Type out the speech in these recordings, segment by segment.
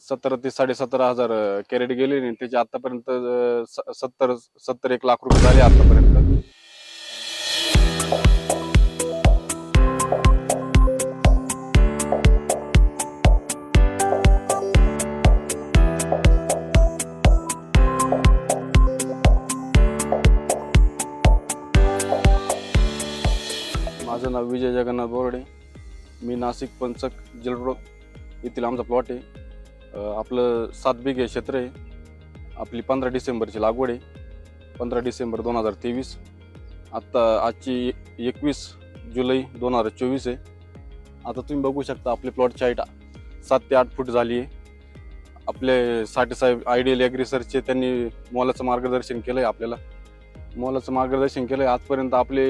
सतरा ते साडेसतरा हजार कॅरेट गेले आणि त्याचे आतापर्यंत स- सत्तर सत्तर एक लाख रुपये झाले आतापर्यंत. माझं नाव विजय जगन्नाथ बोर्डे. मी नाशिक पंचक जलरोड येथील आमचा प्लॉट आहे. आपलं सात बिघे क्षेत्र आहे. आपली पंधरा डिसेंबरची लागवड आहे. पंधरा डिसेंबर दोन हजार तेवीस. आत्ता आजची एकवीस जुलै दोन हजार चोवीस आहे. आता तुम्ही बघू शकता आपली प्लॉटची हाईट सात ते आठ फूट झाली आहे. आपले साठे साहेब आयडियल ॲग्रिसरचे त्यांनी मोलाचं मार्गदर्शन केलं आहे आपल्याला. मोलाचं मार्गदर्शन केलं आहे आजपर्यंत आपले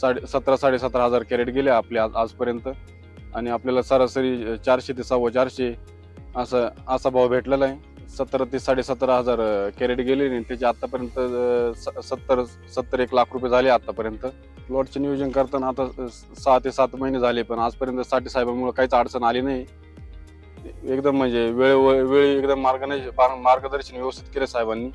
साडे सतरा साडेसतरा हजार कॅरेट गेले आपले आज आजपर्यंत. आणि आपल्याला सरासरी चारशे ते सव्वा चारशे असं असा भाव भेटलेला आहे. सतरा ते साडेसतरा हजार कॅरेट गेले आणि त्याचे आतापर्यंत स- सत्तर सत्तर एक लाख रुपये झाले आतापर्यंत. प्लॉटचे नियोजन करताना आता सहा ते सात महिने झाले पण आजपर्यंत साठी साहेबांमुळे काहीच अडचण आली नाही. एकदम म्हणजे वेळ वेळी एकदम मार्गने मार्गदर्शन व्यवस्थित केलं साहेबांनी.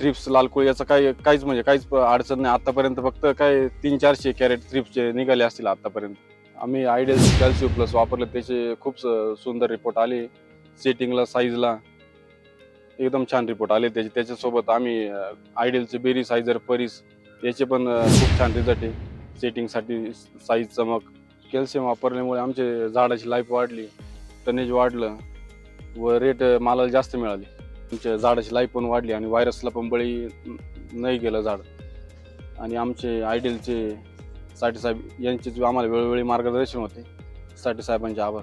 थ्रिप्स लालकोळी याचं काही काहीच म्हणजे काहीच अडचण नाही. आतापर्यंत फक्त काय तीन चारशे कॅरेट थ्रिप्सचे निघाले असतील आतापर्यंत. आम्ही आयडियल कॅल्शियम प्लस वापरले त्याचे खूप स- सुंदर रिपोर्ट आले. सेटिंगला साईजला एकदम छान रिपोर्ट आले त्याचे. त्याच्यासोबत आम्ही आयडियलचे बेरी सायझर परीस याचे पण खूप छान रिझल्ट आहे. सेटिंगसाठी साईज चमक. कॅल्शियम वापरल्यामुळे आमचे झाडाची लाईफ वाढली. टनेज वाढलं व रेट मालाला जास्त मिळाले. आमच्या झाडाची लाईफ पण वाढली आणि व्हायरसला पण बळी नाही गेलं झाड. आणि आमचे आयडियलचे साठेसाहेब यांचे जे आम्हाला वेळोवेळी मार्गदर्शन होते. साठेसाहेबांचे आभार.